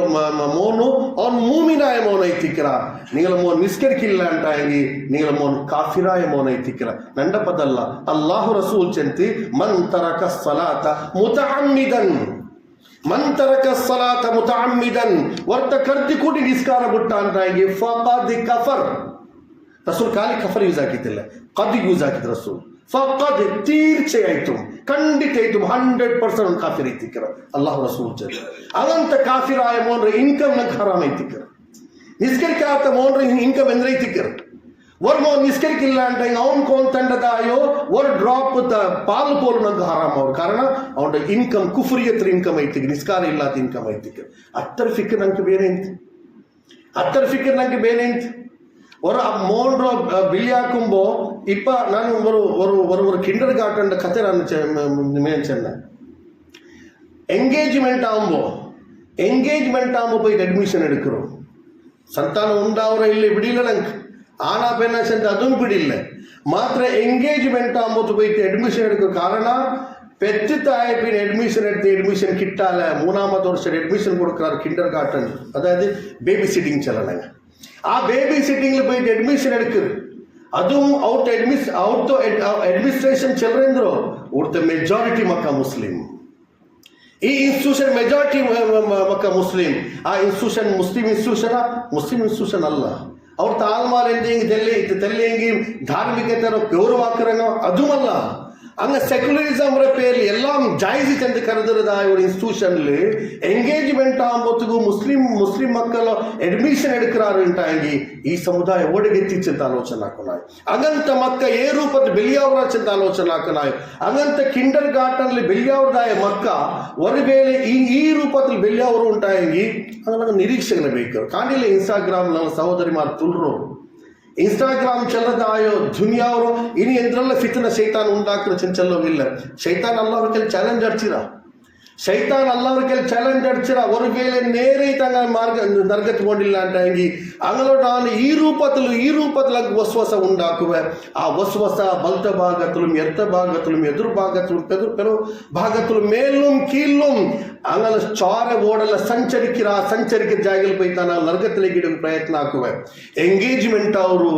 ಮೋನು ಅವನ್ ಮೂಮಿನಾಯ ಮೋನ ಐತಿಕ್ಕಿರ ನೀಗಳ ಮೋನ್ ನಿಸ್ಕರಿಕಿಲ್ಲ ಅಂಟಾಗಿ ನೀಗಳ ಮೋನ್ ಕಾಫಿರಾಯ ಮೋನ ಐತಿಕ್ಕಿರ ನಂಡ ಪದಲ್ಲ ಅಲ್ಲಾಹು ರಸೂಲ್ ಚಂತಿ ಮಂತರಕ ಸಲಾತ ಮುತ ಅಮ್ಮಿದನ್ ಮಂತರಕ ಸಲಾತ ಮುತ ಅಮ್ಮಿದನ್ ವರ್ತ ಕರ್ದಿ ಕೂಟಿ ನಿಸ್ಕಾರ ಬಿಟ್ಟ ಅಂಟಾಗಿ ಫದಿ ಕಫರ್ ರಸೂಲ್ ಖಾಲಿ ಕಫರ್ ಯೂಸ್ ಆಗಿದ್ದಿಲ್ಲ ಕದ್ ಯೂಸ್ ಆಗಿದ್ದು ರಸೂಲ್ ಫಕದ್ ತೀರ್ಚೆ ಆಯ್ತು ಖಂಡಿತ ಆಯ್ತು ಹಂಡ್ರೆಡ್ ಪರ್ಸೆಂಟ್ ಒಂದು ಕಾಫಿರ್ ಐತಿಕ್ಕಿರ ಅಲ್ಲಾಹ್ ರಸೂಲ್ ಜೊತೆ ಅದಂತ ಕಾಫಿರ್ ಆಯ ಮೋನ್ರೆ ಇನ್ಕಮ್ ನಂಗೆ ಹರಾಮ್ ಐತಿಕ್ಕಿರ ನಿಸ್ಕರಿಕೆ ಆತ ಮೋನ್ರೆ ಇನ್ಕಮ್ ಎಂದ್ರೆ ಐತಿಕ್ಕಿರ ವರ್ಮ ನಿಸ್ಕರಿಕೆ ಇಲ್ಲ ಅಂತ ಹಿಂಗೆ ಅವನ್ ಕೋನ್ ತಂಡದ ಅಯ್ಯೋ ವರ್ ಡ್ರಾಪ್ ದ ಪಾಲು ಪೋಲು ನಂಗೆ ಹರಾಮ್ ಅವ್ರ ಕಾರಣ ಅವನ ಇನ್ಕಮ್ ಕುಫುರಿ ಹತ್ರ ಇನ್ಕಮ್ ಐತಿಕ್ ನಿಸ್ಕಾರ ಇಲ್ಲಾತ ಇನ್ಕಮ್ ಐತಿಕ್ ಅತ್ತರ ಫಿಕ್ರ್ ನಂಗೆ ಬೇರೆ ಐತಿ ಅತ್ತರ ಫಿಕ್ರ್ ನಂಗೆ ಬೇರೆ ಐತಿ ஒரு மூன்றோ பில்லியாக்கும்போ இப்போ நான் ஒரு ஒரு ஒரு ஒரு கிண்டர் காட்டுன்ற கதை நான் நினைச்சேன் எங்கேஜ்மெண்ட் ஆகும்போ எங்கேஜ்மெண்ட் ஆகும் போய் அட்மிஷன் எடுக்கிறோம் சந்தானம் உண்டாவரோ இல்லை விடியில எனக்கு ஆனா பெண்ணா சென்று அதுவும் பிடியில்லை மாத்திர என்கேஜ்மெண்ட் ஆகும்போது போயிட்டு அட்மிஷன் எடுக்க காரணம் பெற்று தாய்ப்பின் அட்மிஷன் எடுத்து அட்மிஷன் கிட்டால மூணாமது வருஷம் அட்மிஷன் கொடுக்குறாரு கிண்டர் கார்டன் அதாவது பேபி சிட்டிங் செல்லலைங்க ആ ബേബി സിറ്റിങ്ങിൽ പോയിട്ട് അഡ്മിഷൻ എടുക്കുന്നത് அதுவும் அவுட் அட்மிஸ் அவுட் அட்மினிஸ்ட்ரேஷன் சில்ட்ரன்ரோ ஒருத்த ಮೆಜಾರಿಟಿ ಮಕ್ಕ ಮುಸ್ಲಿಂ ಈ ಇನ್ಸ್ಟಿಟ್ಯೂಷನ್ ಮೆಜಾರಿಟಿ ಮಕ್ಕ ಮುಸ್ಲಿಂ ಆ institution Muslim institution Muslim institution ಅಲ್ಲ ಅವ್ರ ತಾಲ್ಮಾಲ್ ತೆಲ್ಲಿ ಧಾರ್ಮಿಕತೆ ಗೌರವ ಅದೂ ಅಲ್ಲ ಹಂಗೆ ಸೆಕ್ಯುಲರಿಸಮ್ ಪೇರ್ ಎಲ್ಲ ಜಾಯಿಸಿ ಅಂತ ಕರೆದಿರೋದ ಇವ್ರ ಇನ್ಸ್ಟಿಟ್ಯೂಷನ್ಲಿ ಎಂಗೇಜ್ಮೆಂಟ್ ಆಗುമ്പോತ್ತಗೂ ಮುಸ್ಲಿಂ ಮುಸ್ಲಿಂ ಮಕ್ಕಳು ಅಡ್ಮಿಷನ್ ಎಡ್ಕರಾರಂಟಾಗಿ ಈ ಸಮುದಾಯ ಓಡಗೆತ್ತಿಚ್ಚಂತ ಆಲೋಚನಾಕುನಾಯ್ ಹಂಗಂತ ಮಕ್ಕ ಏ ರೂಪದ ಬೆಲಿಯವರ ಚಂತ ಆಲೋಚನಾಕುನಾಯ್ ಹಂಗಂತ ಕಿಂಡರ್ ಗಾರ್ಟನ್ಲಿ ಬೆಲಿಯವರದಾಯ ಮಕ್ಕ ಒರಬೇಲೆ ಈ ಈ ರೂಪದಲ್ಲಿ ಬೆಲಿಯವರು ಉಂಟಾಗಿ ಅದನ್ನ ನಿರೀಕ್ಷೆಗಳು ಬೇಕು ಕಾಣಿಲ್ಲ ಇನ್ಸ್ಟಾಗ್ರಾಮ್ ನಮ್ಮ ಸಹೋದರಿಮಾರ್ ತುಲ್ರು ಇನ್ಸ್ಟಾಗ್ರಾಮ್ ಚೆಲ್ಲದಾಯೋ ದುನಿಯಾ ಅವರು ಇನಿ ಎಂದ್ರಲ್ಲ ಫಿತ್ನ ಶೈತಾನ್ ಉಂಟಾಕ್ರೆ ಚೆಲ್ಲೋ ಇಲ್ಲ ಶೈತಾನ್ ಅಲ್ಲ ಚಾಲೆಂಜ್ ಆಡ್ತೀರಾ సైతాన్ అల్లవరికి చలంజ్ అడిచిన ఒరిపేలి నేరీ తన మార్గ తరగతి పండిలు అంటాయి అంగలటాన్ని ఈ రూపతులు ఈ రూపతులకు వసవస ఉండాకువే ఆ వస్వస బల్త భాగతులు ఎత్త భాగతులు ఎదురు భాగతులు పెదురు పెరు భాగతులు మేళ్ళు కీళ్ళు అంగల చార ఓడల సంచరికి రా సంచరికి జాగిలిపోయి తన నరగతిని గిడికి ప్రయత్నాకువే ఎంగేజ్మెంట్ అవరు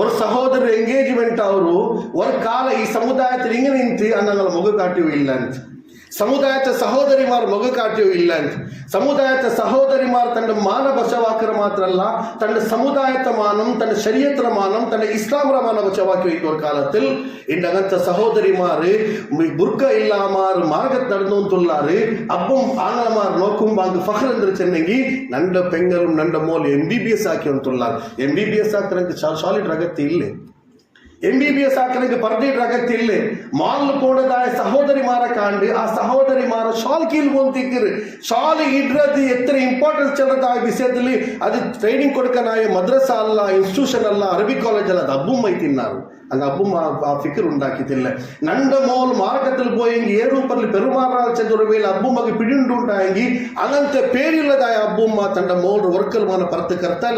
ఒక సహోదరు ఎంగేజ్మెంట్ అవరు ఒక కాల ఈ సముదాయ తిరిగి నింతి అన్న మొగ కాటి వెళ్ళాను சமுதாயத்தை சகோதரிமார் ಮೊಗ ಕಾಟ್ಯವು ಇಲ್ಲ ಅಂತ ಸಮುದಾಯದ ಸಹೋದರಿಮಾರ್ ತಂಡ ಮಾನ ಬಚಾವಾಕರ ಮಾತ್ರ ಅಲ್ಲ சமுதாயத்த மானம் தன் சரியத்திர மானம் தன் இஸ்லாமர மானம் வச்சவாக்கி வைத்த ஒரு காலத்தில் இந்த அகத்த சகோதரிமாரு புர்க்க இல்லாமாறு மார்க்கத் நடந்தோம் சொல்லாரு அப்பும் ஆனமார் நோக்கும் வாங்கு ஃபஹர் என்று சென்னங்கி நண்ட பெண்களும் நண்ட மோல் எம்பிபிஎஸ் ஆக்கி வந்துள்ளார் சொல்லார் எம்பிபிஎஸ் ஆக்கிறதுக்கு சாலிட் ரகத்து இல்லை ಎಂಬಿಬಿಎಸ್ ಬಿ ಬಿ ಹಾಕಲಿಕ್ಕೆ ಪರ್ದಿಡ್ರ ಅಗತ್ಯ ಇಲ್ಲ ಮಾಲ್ ಸಹೋದರಿ ಮಾರ ಕಾಣ್ರಿ ಆ ಸಹೋದರಿ ಮಾರ ಶಾ ಕೀಳ್ ಶಾಲ್ ಶಾಲ್ರ ಎತ್ತರ ಇಂಪಾರ್ಟೆನ್ಸ್ ಚೆಲ್ಲದ ವಿಷಯದಲ್ಲಿ ಅದು ಟ್ರೈನಿಂಗ್ ಕೊಡ್ಕೊಂಡು ಮದ್ರಾಸ ಅಲ್ಲ ಇನ್ಸ್ಟಿಟ್ಯೂಷನ್ ಅಲ್ಲ ಅರಬಿ ಕಾಲೇಜ್ ಅಲ್ಲ ಅದು ಅಬ್ಬುಮ್ಮೈ ತಿನ್ನಾರು அந்த அப்பும் ஃபிக்கர் ഉണ്ടാക്കിയിട്ടില്ല നന്റെ മോൾ മാർഗത്തിൽ പോയെങ്കിൽ ഏറുപ്പറിൽ പെരുമാറാൽ ചെന്നുറവയിൽ അബ്ബുമ്മക്ക് പിടിയുണ്ടുണ്ടായെങ്കിൽ അങ്ങനത്തെ പേരുള്ളതായ അബ്ബുമ്മ തന്റെ മോൾ വർക്കൽമാണ് പുറത്ത് കർത്താല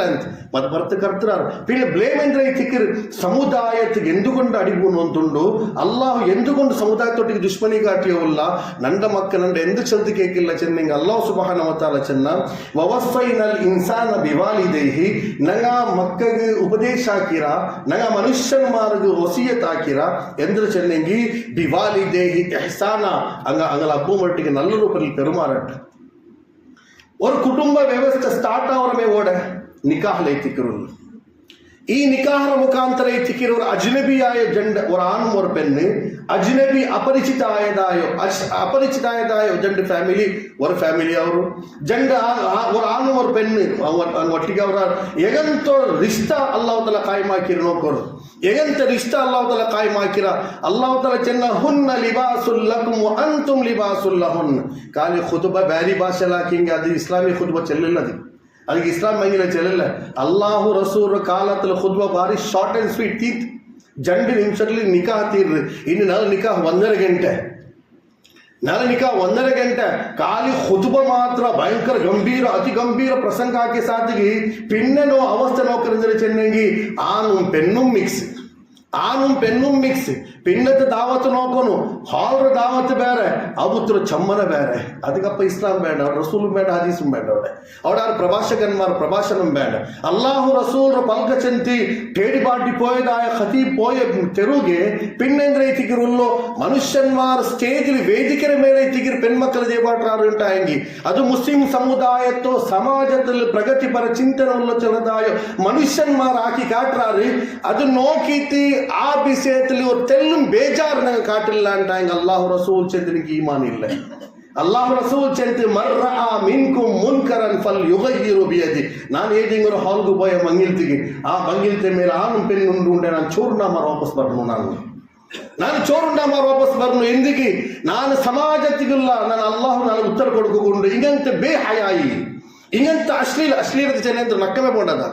അത് പുറത്ത് കർത്തരാറ് പിന്നെ ബ്ലേമേന്ദ്ര ഫിക്കർ സമുദായത്തിന് എന്തുകൊണ്ട് അടിപൊന്നുണ്ടോ അള്ളാഹു എന്തുകൊണ്ട് സമുദായത്തോട്ടേക്ക് ദുഷ്മണി കാട്ടിയോല്ല നന്റെ മക്കൾ നന്റെ എന്ത് ചെറുത്ത് കേൾക്കില്ല ചെന്നെങ്കിൽ അള്ളാഹു സുബാനവത്താല ചെന്ന വവസൈനൽ ഇൻസാന ബിവാലിദേഹി നങ്ങ മക്കൾക്ക് ഉപദേശാക്കിറ നങ്ങ മനുഷ്യന്മാർ ಅವ್ರಿಗೆ ವಸಿಯತ್ ಹಾಕಿರ ಎಂದ್ರ ಚೆನ್ನೆಂಗಿ ದಿವಾಲಿ ದೇಹಿ ಎಹ್ಸಾನ ಅಂಗ ಅಂಗಲ ಅಬ್ಬು ಮಟ್ಟಿಗೆ ನಲ್ಲ ರೂಪದಲ್ಲಿ ಪೆರುಮಾರಟ್ ஒரு குடும்ப ವ್ಯವಸ್ಥೆ ಸ್ಟಾರ್ಟ್ ಆವರಮೇ ಓಡೆ ನಿಕಾಹ್ ಲೈತಿಕರು ಈ ನಿಕಾಹರ ಮುಖಾಂತರ ಇತ್ತಿಕ್ಕಿರೋ ಅಜ್ನಬಿಯಾಯ ಜಂಡ ஒரு ஆணும் ஒரு பெண்ணு ಅಜ್ನಬಿ ಅಪರಿಚಿತಾಯದಾಯೋ ಅಪರಿಚಿತಾಯದಾಯೋ ಜಂಡ ಫ್ಯಾಮಿಲಿ ஒரு ಫ್ಯಾಮಿಲಿ ಅವರು ಜಂಡ ஒரு ஆணும் ஒரு பெண்ணு அவங்க ಒಟ್ಟಿಗೆ ಅವರ ಎಗಂತೋ ರಿಶ್ತಾ ಅಲ್ಲಾಹ್ ತಾಲ ಕಾಯಮಾಕಿರೋ ಕೊರು எகந்த ரிஷ்டா அல்லாஹ் தால காயமாக்கிறார் அல்லாஹ் தால சென்ன ஹுன்ன லிபாசுல் லக்கும் அன்தும் லிபாசுல் லஹுன் காலி ஹுதுபா பேரி பாஷலாக்கிங்க அது இஸ்லாமிய ஹுதுபா செல்லுள்ளது அதுக்கு இஸ்லாம் மங்கியில் செல்லல அல்லாஹு ரசூர் காலத்தில் ஹுத்பா பாரி ಶಾರ್ಟ್ ಆ್ಯಂಡ್ ಸ್ವೀಟ್ ತೀತ್ ಜಂಡು ನಿಮಿಷದಲ್ಲಿ ನಿಕಾಹ ತೀರ್ರಿ ಇನ್ನು ನಾವು ನಿಕಾಹ ಒಂದರ ಗಂಟೆ नरनिका ಒಂದರ ಗಂಟೆ ಖಾಲಿ ಖುತ್ಬ ಮಾತ್ರ ಭಯಂಕರ ಗಂಭೀರ ಅತಿ ಗಂಭೀರ ಪ್ರಸಂಗಕ್ಕೆ ಸಾಥಿಗೆ ಪಿನ್ನೆನೋ ಅವಸ್ಥೆ ನೌಕರಿಂದರೆ ಚೆನ್ನಂಗಿ ಆನು ಪೆನ್ನು ಮಿಕ್ಸ್ ಆನು ಪೆನ್ನು ಮಿಕ್ಸ್ ಪಿನ್ನದ ದಾವತ್ ನೋಕೋನು ಹಾಲ್ರ ದಾವತ್ ಬೇರೆ ಅವತ್ರ ಚಮ್ಮನ ಬೇರೆ ಅದಕ್ಕಪ್ಪ ಇಸ್ಲಾಂ ಬೇಡ ರಸೂಲ್ ಬೇಡ ಹದೀಸ್ ಬೇಡ ಅವಡೆ ಅವಡಾರ ಪ್ರಭಾಷಕನ್ಮಾರ ಪ್ರಭಾಷಣಂ ಬೇಡ ಅಲ್ಲಾಹು ರಸೂಲ್ರ ಪಲ್ಕಚಂತಿ ಟೇಡಿ ಪಾಟಿ ಪೋಯದಾಯ ಕತಿ ಪೋಯ ತೆರುಗೆ ಪಿನ್ನೆಂದ್ರೆ ಐತಿಗಿರುಲ್ಲೋ ಮನುಷ್ಯನ್ಮಾರ ಸ್ಟೇಜಿಲಿ ವೇದಿಕೆಯ ಮೇಲೆ ಐತಿಗಿರ್ ಪೆಣ್ಮಕ್ಕಳ ದೇವಾಟರಾರು ಉಂಟಾಯಂಗಿ ಅದು ಮುಸ್ಲಿಂ ಸಮುದಾಯತ್ತೋ ಸಮಾಜದಲ್ಲಿ ಪ್ರಗತಿಪರ ಚಿಂತನ ಉಲ್ಲ ಚಲದಾಯ ಮನುಷ್ಯನ್ಮಾರ ಹಾಕಿ ಕಾಟ್ರಾರಿ ಅದು ನೋಕೀತಿ आप इस ஒரு தெல்லும் பேஜார் நாங்கள் காட்டிடலான்ட்டாங்க அல்லாஹ் ரசூல் சேர்த்துக்கு ஈமான் இல்லை அல்லாஹ் ரசூல் சேர்த்து மர்ரா மின்கும் முன்கரன் ஃபல் யுகையிரு பியதி நான் ஏடிங்கிற ஹாலுக்கு போய் மங்கிலத்துக்கு ஆ மங்கிலத்தை மேல ஆணும் பெண் உண்டு உண்டே நான் சூர்ணாமா வாபஸ் வரணும் நான் ನಾನು ಚೋರುಂಡಾಮ ವಾಪಸ್ ಬರ್ನು ಎಂದಿಗೆ ನಾನು ಸಮಾಜತಿಗಿಲ್ಲ ನಾನು ಅಲ್ಲಾಹ್ ನಾನು ಉತ್ತರ ಕೊಡ್ಕೊಂಡು ಹಿಂಗಂತ ಬೇ ಹಯಾಯಿ ಹಿಂಗಂತ ಅಶ್ಲೀಲ ಅಶ್ಲೀಲದ ಜನ ಅಂತ ನಕ್ಕವೇ ಬೋಂಡದ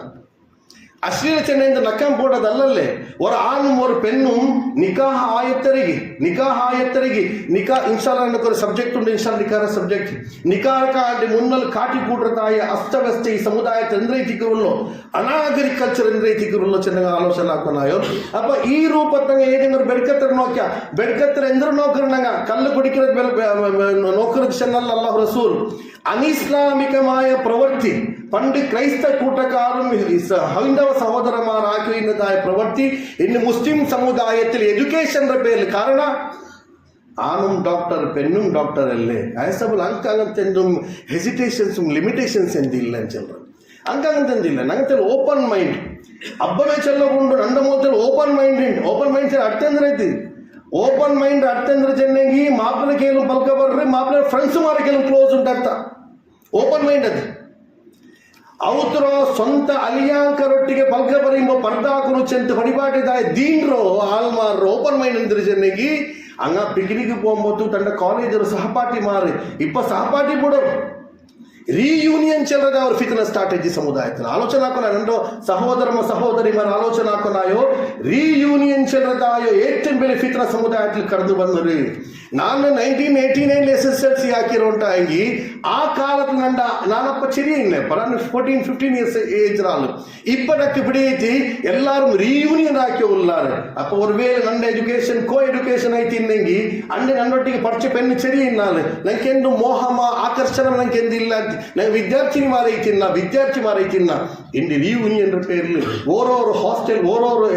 ಅಶ್ಲೀಲಚನೆ ಎಂದು ನಕ್ಕಂ ಪೋಡದಲ್ಲಲ್ಲೇ ಒರ ಆಣುಂ ಒರ ಪೆಣ್ಣುಂ ನಿಕಾಹ ಆಯತ್ತರಿಗೆ ನಿಕಾಹ ಆಯತ್ತರಿಗೆ ನಿಕಾ ಇನ್ಸಾಲ ಅನ್ನೋಕ್ಕೊರ ಸಬ್ಜೆಕ್ಟ್ ಉಂಡು ಇನ್ಸಾಲ ನಿಕಾರ ಸಬ್ಜೆಕ್ಟ್ ನಿಕಾರಕ ಅಂದ್ರೆ ಮುನ್ನಲ್ ಕಾಟಿ ಕೂಡ್ರ ತಾಯ ಅಸ್ತವ್ಯಸ್ತ ಈ ಸಮುದಾಯ ಚಂದ್ರೆ ತಿಕ್ಕುರುಲ್ಲೋ ಅನಾಗರಿ ಕಲ್ಚರ್ ಎಂದ್ರೆ ತಿಕ್ಕುರುಲ್ಲೋ ಚೆನ್ನಾಗಿ ಆಲೋಚನೆ ಹಾಕೋನಾಯೋ ಅಪ್ಪ ಈ ರೂಪತ್ತಂಗ ಏನಿಂಗ್ರ ಬೆಡ್ಕತ್ತರ ನೋಕ್ಯ ಬೆಡ್ಕತ್ತರ ಎಂದ್ರ ನೋಕರ್ನಂಗ ಕಲ್ಲು ಕುಡಿಕಿರ ನೋಕರದ ಚೆನ್ನಲ್ಲ ಅಲ್ಲಾಹ್ ರಸೂಲ್ ಅನಿಸ್ಲಾಮಿಕಮಾಯ ಪ್ರವರ್ತಿ പണ്ട് ക്രൈസ്തവ കൂട്ടക്കാരും ഹൈന്ദവ സഹോദരന്മാരാക്കിയിരുന്നതായ പ്രവൃത്തി ഇന്ന് മുസ്ലിം സമുദായത്തിൽ എഡ്യൂക്കേഷൻ്റെ പേരിൽ കാരണം ആണും ഡോക്ടർ പെണ്ണും ഡോക്ടർ അല്ലേ വയസ്സപ്പോൾ അങ്ങ് അങ്ങനത്തെ എന്തും ഹെസിറ്റേഷൻസും ലിമിറ്റേഷൻസ് എന്തില്ല ചിൽഡ്രൻ അങ്ങ് അങ്ങനത്തെ എന്തില്ല അങ്ങനത്തെ ಓಪನ್ ಮೈಂಡ್ ಹಬ್ಬನ ಚೆಲ್ಲಕೊಂಡು ನಂದ ಮೂವತ್ತಲ್ಲಿ open mind open mind sir ಅರ್ಥಂದ್ರೈತಿ ಓಪನ್ ಮೈಂಡ್ ಅರ್ಥಂದ್ರೆ ಚೆನ್ನಂಗಿ ಮಾಪ್ಲಕ್ಕೆ ಏನು ಪಲ್ಕ ಬರ್ರಿ ಮಾಪ್ಲ ಫ್ರೆಂಡ್ಸ್ ಮಾರಕ್ಕೆ ಕ್ಲೋಸ್ ಉಂಟರ್ತ ಓಪನ್ ಮೈಂಡ್ ಅದು ಅವತರೋ ಸ್ವಂತ ಅಲಿಯಾಂಕರೊಟ್ಟಿಗೆ ಪಂಕ ಬರೆಯುವ ಪರ್ದಾಕುನು ಚೆಂತ ಪಡಿಪಾಟಿದಾಯ ದೀನ್ರೋ ಆಲ್ಮಾರ್ ಓಪನ್ ಮೈಂಡ್ ಅಂದ್ರೆ ಜನಗಿ ಅಂಗ ಪಿಕ್ನಿಕ್ ಹೋಗ್ಬೋದು ತಂಡ ಕಾಲೇಜರು ಸಹಪಾಠಿ ಮಾರಿ ಇಪ್ಪ ಸಹಪಾಠಿ ಬಿಡೋರು ರೀಯೂನಿಯನ್ ಚೆಲ್ಲದೆ ಅವ್ರ ಫಿತನ ಐತಿ ಸಮುದಾಯ ಆಲೋಚನೆ ಹಾಕೋಣ ನಂದು ಸಹೋದರಮ ಸಹೋದರಿ ಮರ ಆಲೋಚನೆ ಕೊನಾಯೋ ರೀಯೂನಿಯನ್ ಆಯೋ ಏಟ್ ಬೆಲೆ ಫಿತನ ಸಮುದಾಯದಲ್ಲಿ ಕರೆದು ಬಂದರು ನಾನು nineteen eighty nine S S L C ಹಾಕಿರುವಂಥ ಅಂಗಿ ಆ ಕಾಲದ ನಂಡ ನಾನಪ್ಪ ಚಿರಿ ಇನ್ನಪ್ಪ ನಾನು ಫೋರ್ಟೀನ್ ಫಿಫ್ಟೀನ್ ಇಯರ್ಸ್ ಏಜ್ ನಾನು ಇಪ್ಪತ್ತಕ್ಕೆ ಬಿಡೈತಿ ಎಲ್ಲಾರು ರೀಯೂನಿಯನ್ ಹಾಕಿ ಉಲ್ಲಾರೆ ಅಪ್ಪ ಒರ್ವೇಲೆ ನನ್ನ ಎಜುಕೇಶನ್ ಕೋ ಎಜುಕೇಶನ್ ಐತಿ ಇನ್ನಂಗಿ ಅಂಡೆ ನನ್ನೊಟ್ಟಿಗೆ ಪರಿಚಯ ಪೆನ್ನು ಚೆರಿ ನಾನು ನಂಗೆಂದು ಮೋಹಮ ಆಕರ್ಷಣ ನಂಗೆಂದು ಇಲ್ಲ ಅಂತ ನಾನು ವಿದ್ಯಾರ್ಥಿನಿ ಮಾರೈತಿನ್ನ ವಿದ್ಯಾರ್ಥಿ ಮಾರೈತಿನ್ನ ಇಂಡಿ ரீயூனியன் பேரில் ஒரு ஒரு ஹாஸ்டல் ஒரு ஒரு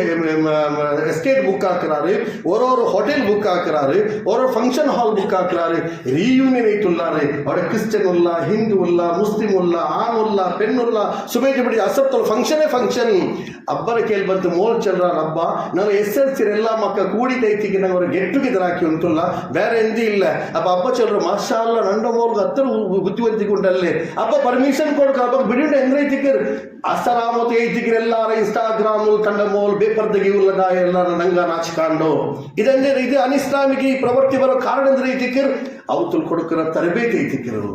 எஸ்டேட் புக் ஆக்குறாரு ஒரு ஒரு ஹோட்டல் புக் ஆக்குறாரு ஒரு ஒரு ஃபங்க்ஷன் ஹால் புக் ஆக்குறாரு ரீயூனியன் வைத்துள்ளாரு அவட கிறிஸ்டியன் உள்ள ஹிந்து உள்ள முஸ்லிம் உள்ள ஆண் உள்ள பெண் உள்ள சுபேஜபடி அசப்தல் ಫಂಕ್ಷನೇ ಫಂಕ್ಷನ್ ಅಬ್ಬರ ಕೇಳಿ ಬಂತು ಮೋಲ್ ಚಲ್ರ ಹಬ್ಬ ನಾವು ಎಸ್ ಎಲ್ ಸಿ ಎಲ್ಲ ಮಕ್ಕ ಕೂಡಿ ತೈತಿಗೆ ನಂಗೆ ಅವ್ರ ಗೆಟ್ ಟುಗೆದರ್ ಹಾಕಿ ಉಂಟಲ್ಲ ಬೇರೆ ಎಂದಿ ಇಲ್ಲ ಅಪ್ಪ ಅಬ್ಬ ಚಲ್ರು ಮಾಷಾ ಅಲ್ಲ ನಂಡ ಮೋರ್ಗ ಹತ್ತಿರ ಬುದ್ಧಿವಂತಿಕೊಂಡಲ್ಲಿ ಅಪ್ಪ ಪರ್ಮಿಷನ್ ಕೊಡ್ಕ ಅಬ್ಬ ಬಿಡಿಂಡ ಎಂದ್ರೆ ಐತಿಕ್ಕರ್ ಅಸರಾಮತ್ ಐತಿಕ್ಕರ್ ಎಲ್ಲಾರ ಇನ್ಸ್ಟಾಗ್ರಾಮ್ ತಂಡ ಮೋಲ್ ಬೇಪರ್ದಗಿ ಉಲ್ಲದ ಎಲ್ಲಾರ ನಂಗ ನಾಚಿಕೊಂಡು ಇದೆಂದ್ರೆ ಇದು ಅನಿಸ್ಲಾಮಿಗೆ ಈ ಪ್ರವೃತ್ತಿ ಬರ ಕಾರಣದಿಂದ ಐತಿಕ್ಕಿರು ಅವತ್ತು ಕೊಡುಕಿರೋ ತರಬೇತಿ ಐತಿಕ್ಕಿರೋದು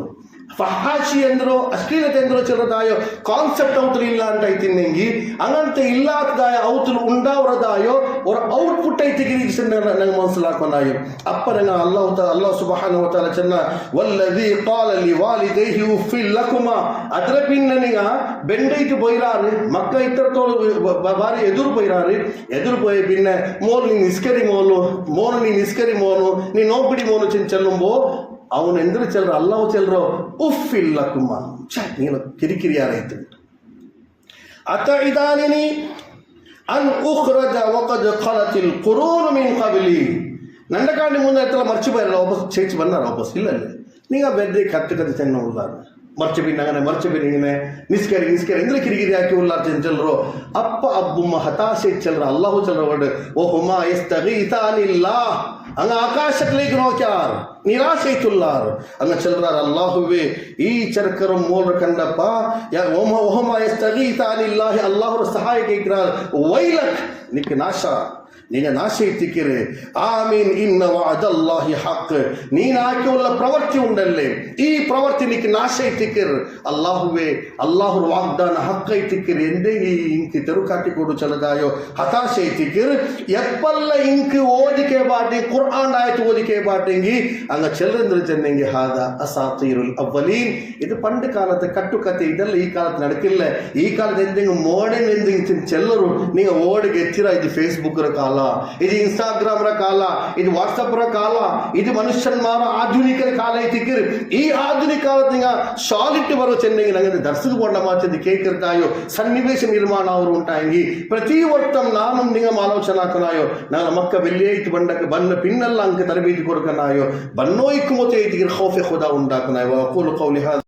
ಫಹಾಶಿ ಎಂದ್ರೋ ಅಶ್ಲೀಲತೆ ಎಂದ್ರು ಚಲದಾಯೋ ಕಾನ್ಸೆಪ್ಟ್ ಅವತಲು ಇಲ್ಲ ಅಂತ ಐತಿನ್ನೆಂಗಿ ಹಂಗಂತ ಇಲ್ಲಾತದಾಯ ಅವತಲು ಉಂಡಾವ್ರದಾಯೋ ಅವ್ರ ಔಟ್ಪುಟ್ ಐತಿ ನಂಗೆ ಅಪ್ಪ ಅಪ್ಪನ ಅಲ್ಲಾಹ್ ಅಲ್ಲಾಹ ಸುಬಹಾನ ಹೋತಾರ ಚೆನ್ನ ವಲ್ಲದಿ ಕಾಲಲ್ಲಿ ವಾಲಿ ಹ್ಯೂ ಉಫಿ ಲಕುಮ ಪಿನ್ ನನಗ ಬೆಂಡೈತು ಬೈರಾರಿ ಮಕ್ಕ ಇತ್ತರ ತೋಳು ಬಾರಿ ಎದುರು ಬೈರಾರಿ ಎದುರು ಬೈ ಪಿನ್ನೆ ಮೋಲ್ ನೀನು ಇಸ್ಕರಿ ಮೋಲು ಮೋನು ನೀನು ಇಸ್ಕರಿ ಮೋನು ನೀನು ನೋಬಿಡಿ ಮೋನು ಚೆಲ್ಲುಂಬೋ అవును ఎందుకు చెల్లరో అల్లవు చెల్లరో ఉఫ్ ఇల్లకు మంచి నేను కిరికిరియాలైతు అత ఇదానిని అన్ ఉఖ్రజ ఒక జఖలతిల్ ఖురూను మిన్ ఖబ్లి నందకాండి ముందు ఎత్తల మర్చిపోయారు లోపస్ చేర్చి పన్నారు లోపస్ ఇల్లని నీ ఆ బెడ్ కత్తి కత్తి చెన్న ఉన్నారు ಮರ್ಚಬಿನ್ನಗನೆ ಮರ್ಚಬಿನಿಗನೆ ನಿಸ್ಕರಿಗೆ ನಿಸ್ಕರಿ ಅಂದ್ರೆ ಕಿರಿಗಿರಿ ಹಾಕಿ ಉಲ್ಲಾರ್ಜನ್ ಚಲ್ರು ಅಪ್ಪ ಅಬ್ಬುಮ್ಮ ಹತಾಶೆ ಚಲ್ರ ಅಲ್ಲಾಹು ಚಲ್ರ ಒಡೆ ಓ ಹುಮ ಎಸ್ ತಗೀತಾನಿಲ್ಲ ಹಂಗ ಆಕಾಶಕ್ಲಿಗೆ ನೋಕ್ಯಾರ್ ನಿರಾಶೆ ತುಲ್ಲಾರ್ ಹಂಗ ಚಲ್ರಾರ್ ಅಲ್ಲಾಹುವೆ ಈ ಚರ್ಕರ ಮೂಲ ಕಂಡಪ್ಪ ಓಮ ಓಹಮ ಎಸ್ ತಗೀತಾನಿಲ್ಲ ಅಲ್ಲಾಹುರ ಸಹಾಯ ಕೇಕ್ರಾರ್ ವೈಲಕ್ ನಿಕ್ ನಾಶ ನೀನಾಶಯಿಸಿಕಿರಿ ಆಮೀನ್ ಇನ್ನ ಅದಲ್ಲಾಹಿ ಹಕ್ ನೀನು ಹಾಕಿಯುಳ್ಳ ಪ್ರವೃತ್ತಿ ಉಂಡಲ್ಲೇ ಈ ಪ್ರವೃತ್ತಿ ನೀಕೆ ನಾಶಯಿಸಿಕಿರ್ ಅಲ್ಲಾಹುವೆ ಅಲ್ಲಾಹುರ ವಾಗ್ದಾನ ಹಕ್ಕೈತಿಕ್ಕಿರಿ ಎಂದೇ ಈ ಇಂಕಿ ತೆರುಕಾಟಿಕೊಡು ಚಲದಾಯೋ ಹತಾಶಯಿಸಿಕಿರ್ ಎಪ್ಪಲ್ಲ ಇಂಕಿ ಓದಿಕೆ ಬಾಟಿ ಕುರ್ಆನ್ ಆಯ್ತು ಓದಿಕೆ ಬಾಟಿಂಗಿ ಅಂಗ ಚಲರೇಂದ್ರ ಜನ್ನಿಂಗೆ ಹಾದ ಅಸಾತೀರುಲ್ ಅವ್ವಲೀನ್ ಇದು ಪಂಡ ಕಾಲದ ಕಟ್ಟುಕತೆ ಇದೆಲ್ಲ ಈ ಕಾಲದ ನಡಕಿಲ್ಲ ಈ ಕಾಲದ ಎಂದಿಂಗ್ ಮೋಡಿನ ಎಂದಿಂಗ್ ಚೆಲ್ಲರು ನೀವು ಓಡಿಗೆ ಎತ್ತಿರ ಇದು ಫೇಸ್ಬುಕ್ರ ಕಾಲ ಕಾಲ ಇದು ಇನ್ಸ್ಟಾಗ್ರಾಮ್ ರ ಕಾಲ ಇದು ವಾಟ್ಸಪ್ ರ ಕಾಲ ಇದು ಮನುಷ್ಯನ್ಮಾರ ಆಧುನಿಕರ ಕಾಲ ಐತಿಕ್ಕಿರ್ ಈ ಆಧುನಿಕ ಕಾಲದಿಂದ ಸಾಲಿಟ್ ಬರೋ ಚೆನ್ನೆಗೆ ನನಗೆ ದರ್ಶನ ಕೊಂಡ ಮಾತಿದ್ದು ಕೇಳ್ಕಿರ್ತಾಯೋ ಸನ್ನಿವೇಶ ನಿರ್ಮಾಣ ಅವರು ప్రతి ಪ್ರತಿ ವರ್ಷಂ ನಾನು ನಿಗಮ ಆಲೋಚನಾಕನಾಯೋ ನನ್ನ మక్క ಬೆಲ್ಲೇ ಇತ್ತು ಬಂಡಕ್ಕೆ ಬಂದ ಪಿನ್ನಲ್ಲ ಅಂಕ ತರಬೇತಿ ಕೊಡಕನಾಯೋ ಬನ್ನೋ ಇಕ್ಕುಮತೆ ಐತಿಗಿರ್ ಖೌಫೆ ಖುದಾ ಉಂಟಾಕನಾಯೋ ಅಕೂಲು ಕೌಲಿ